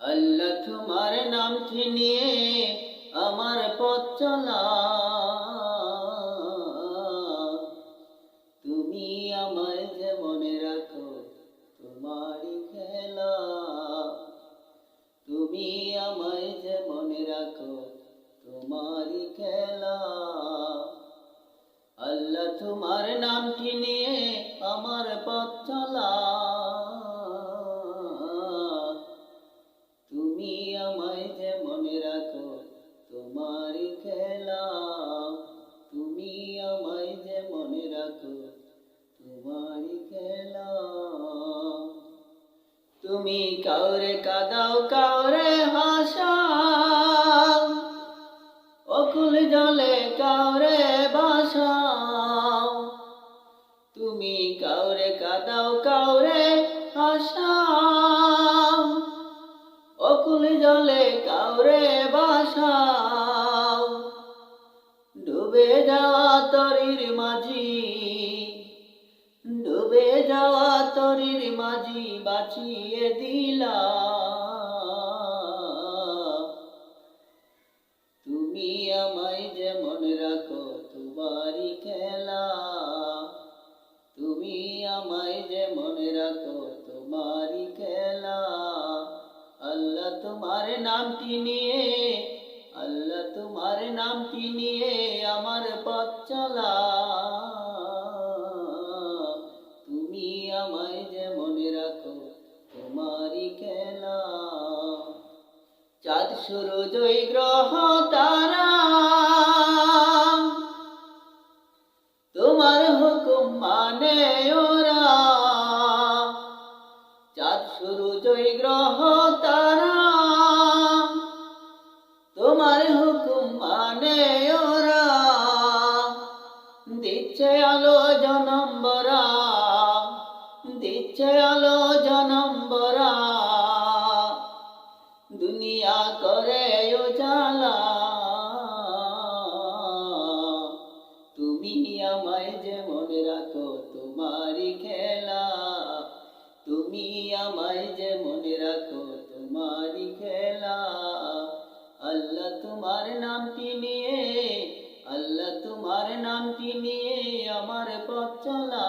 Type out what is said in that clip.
আল্লাহ তোমার নামটি নিয়ে আমার পথ চলা। তুমি আমায় যে মনে রাখো, তোমারই খেলা। তুমি আমায় যে মনে রাখো, তোমারই খেলা। আল্লাহ তোমার নামটি নিয়ে আমার পথ চলা। খেলা তুমি আমায় যে মনে রাখো, তোমারই খেলা তুমি কাউরে কাদাও, কাউরে হাসাও। অকুল জলে কাউরে বাসাও। তুমি কাউরে কাদাও, কাউরে হাসাও। অকুল জলে কাউরে বাসাও। ডুবে যাওয়া তরির মাঝি, ডুবে যাওয়া তরির মাঝি বাঁচিয়ে দিলা তুমি আমায় যে মনে রাখো তোমারই খেলা, তুমি আমায় যে মনে রাখো তোমারই খেলা। আল্লাহ তোমার নামটি নিয়ে আল্লাহ তোমার নামটি নিয়ে আমার পথ চলা। তুমি আমায় যে মনে রাখো, তোমারই খেলা। চাঁদ ওই গ্রহ, তারা দিচ্ছে আলো জনম্বরা, দিচ্ছে আলো জনম্বরা। দুনিয়া করে উজালা, তুমি আমায় যে মনে রাখো তোমারই খেলা, তুমি আমায় যে মনে রাখো তোমারই খেলা। আল্লাহ তোমার নামটি নিয়ে আমার পথ